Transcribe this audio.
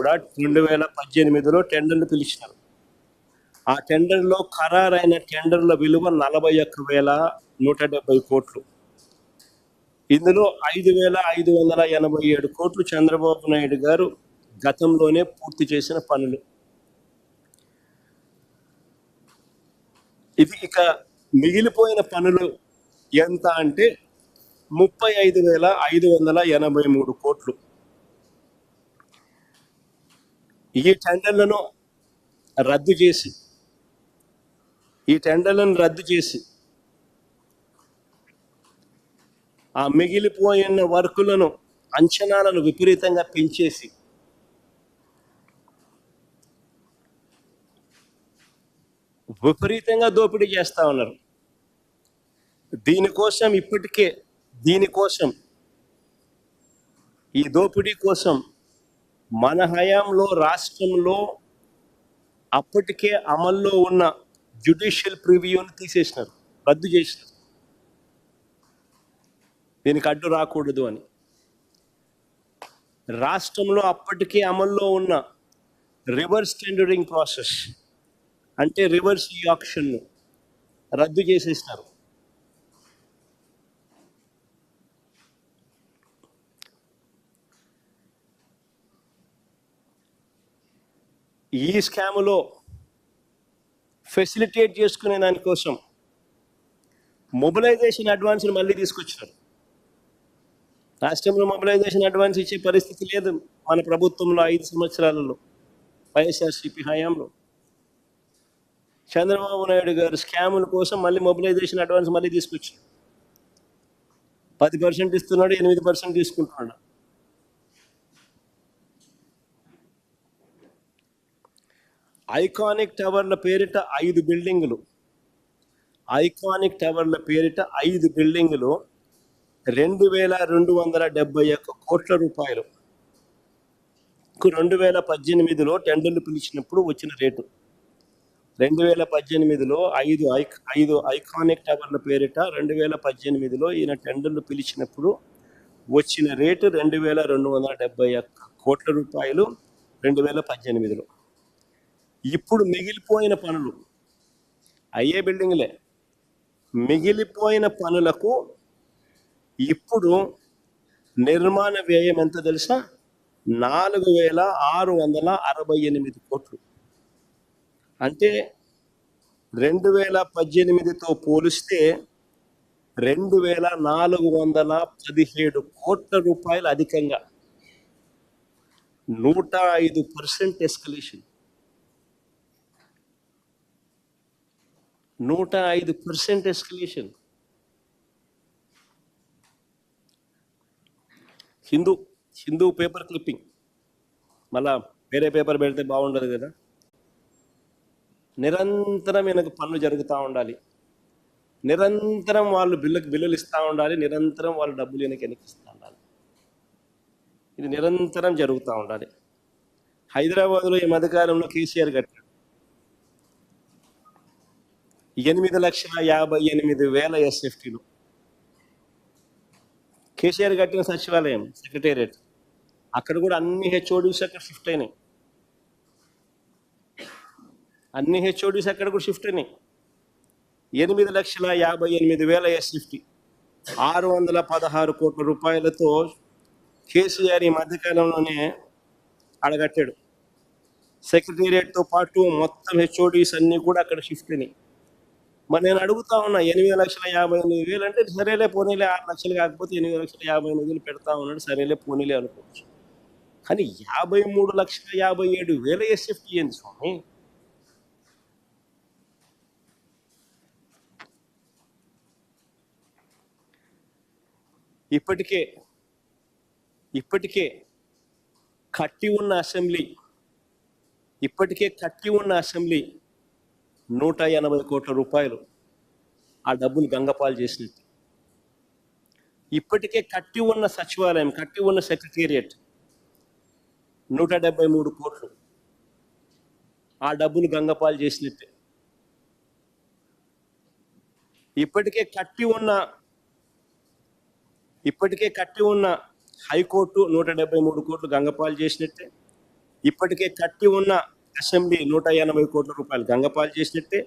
కూడా రెండు వేల పద్దెనిమిదిలో టెండర్లు పిలిచినారు. ఆ టెండర్లో ఖరారైన టెండర్ల విలువ నలభై ఒక్క వేల నూట డెబ్బై కోట్లు. ఇందులో ఐదు వేల ఐదు వందల ఎనభై ఏడు కోట్లు చంద్రబాబు నాయుడు గారు గతంలోనే పూర్తి చేసిన పనులు. ఇది ఇక మిగిలిపోయిన పనులు ఎంత అంటే ముప్పై ఐదు వేల ఐదు వందల ఎనభై మూడు కోట్లు. ఈ టెండర్లను రద్దు చేసి ఈ టెండర్లను రద్దు చేసి ఆ మిగిలిపోయిన వర్కులను అంచనాలను విపరీతంగా పెంచేసి విపరీతంగా దోపిడీ చేస్తా ఉన్నారు. దీనికోసం ఇప్పటికే దీనికోసం ఈ దోపిడీ కోసం మన హయాంలో రాష్ట్రంలో అప్పటికే అమల్లో ఉన్న జ్యుడిషియల్ ప్రివ్యూని తీసేసినారు రద్దు చేసినారు. దీనికి అడ్డు రాకూడదు అని. రాష్ట్రంలో అప్పటికే అమల్లో ఉన్న రివర్స్ టెండరింగ్ ప్రాసెస్ అంటే రివర్స్ ఈ ఆప్షన్ను రద్దు చేసేసినారు. ఈ స్కాములో ఫెసిలిటేట్ చేసుకునే దానికోసం మొబిలైజేషన్ అడ్వాన్స్ని మళ్ళీ తీసుకొచ్చినారు. రాష్ట్రంలో మొబిలైజేషన్ అడ్వాన్స్ ఇచ్చే పరిస్థితి లేదు మన ప్రభుత్వంలో ఐదు సంవత్సరాలలో వైఎస్ఆర్సీపీ హయాంలో. చంద్రబాబు నాయుడు గారు స్కాముల కోసం మళ్ళీ మొబిలైజేషన్ అడ్వాన్స్ మళ్ళీ తీసుకొచ్చారు పది పర్సెంట్ ఇస్తున్నాడు ఎనిమిది పర్సెంట్ తీసుకుంటున్నాడు. ఐకానిక్ టవర్ల పేరిట ఐదు బిల్డింగులు. ఐకానిక్ టవర్ల పేరిట ఐదు బిల్డింగులు రెండు వేల రెండు వందల డెబ్బై ఒక్క కోట్ల రూపాయలు. రెండు వేల పద్దెనిమిదిలో టెండర్లు పిలిచినప్పుడు వచ్చిన రేటు. రెండు వేల పద్దెనిమిదిలో ఐదు ఐక్ ఐదు ఐకానిక్ టవర్ల పేరిట రెండు వేల పద్దెనిమిదిలో ఈయన టెండర్లు పిలిచినప్పుడు వచ్చిన రేటు రెండు వేల రెండు వందల డెబ్బై ఒక్క కోట్ల రూపాయలు రెండు వేల పద్దెనిమిదిలో. ఇప్పుడు మిగిలిపోయిన పనులు. అయ్యే బిల్డింగ్లే. మిగిలిపోయిన పనులకు ఇప్పుడు నిర్మాణ వ్యయం ఎంత తెలుసా? నాలుగు వేల ఆరు వందల అరవై ఎనిమిది కోట్లు. అంటే రెండు వేల పద్దెనిమిదితో పోలిస్తే రెండు వేల నాలుగు వందల పదిహేడు కోట్ల రూపాయలు అధికంగా. నూట ఐదు పర్సెంట్ ఎస్కలేషన్. నూట ఐదు percent escalation Hindu Hindu paper clipping మళ్ళా వేరే పేపర్ పెడితే బాగుండదు కదా. నిరంతరం వెనక పనులు జరుగుతూ ఉండాలి. నిరంతరం వాళ్ళు బిల్లుకు బిల్లులు ఇస్తూ ఉండాలి. నిరంతరం వాళ్ళు డబ్బులు వెనక వెనకిస్తూ ఉండాలి. ఇది నిరంతరం జరుగుతూ ఉండాలి. హైదరాబాద్లో ఈ మధ్యకాలంలో కేసీఆర్ కట్టారు ఎనిమిది లక్షల యాభై ఎనిమిది వేల ఎస్ఎఫ్టీలు. కేసీఆర్ కట్టిన సచివాలయం సెక్రటేరియట్. అక్కడ కూడా అన్ని హెచ్ఓడీస్ అక్కడ షిఫ్ట్ అయినాయి. అన్ని హెచ్ఓడీస్ అక్కడ కూడా షిఫ్ట్ అయినాయి. ఎనిమిది లక్షల యాభై ఎనిమిది వేల ఎస్ఎఫ్టీ. ఆరు వందల పదహారు కోట్ల రూపాయలతో కేసీఆర్ ఈ మధ్యకాలంలోనే అడగట్టాడు. సెక్రటేరియట్తో పాటు మొత్తం హెచ్ఓడీస్ అన్నీ కూడా అక్కడ షిఫ్ట్ అయినాయి. మరి నేను అడుగుతా ఉన్నా ఎనిమిది లక్షల యాభై ఎనిమిది వేలు అంటే సరేలే పోనీలే ఆరు లక్షలు కాకపోతే ఎనిమిది లక్షల యాభై ఎనిమిది వేలు పెడతా ఉన్నాడు సరేలే పోనీలే అనుకోవచ్చు. కానీ యాభై మూడు లక్షల యాభై ఏడు వేల ఎస్ఎఫ్టీ ఏంది స్వామి. ఇప్పటికే ఇప్పటికే కట్టి ఉన్న అసెంబ్లీ ఇప్పటికే కట్టి ఉన్న అసెంబ్లీ నూట ఎనభై కోట్ల రూపాయలు ఆ డబ్బులు గంగపాలు చేసినట్టు. ఇప్పటికే కట్టి ఉన్న సచివాలయం కట్టి ఉన్న సెక్రటేరియట్ నూట డెబ్బై మూడు కోట్లు. ఆ డబ్బులు గంగపాలు చేసినట్టే. ఇప్పటికే కట్టి ఉన్న ఇప్పటికే కట్టి ఉన్న హైకోర్టు నూట డెబ్బై మూడు కోట్లు గంగపాలు చేసినట్టే. ఇప్పటికే కట్టి ఉన్న అసెంబ్లీ నూట ఎనభై కోట్ల రూపాయలు గంగపాలు చేసినట్టే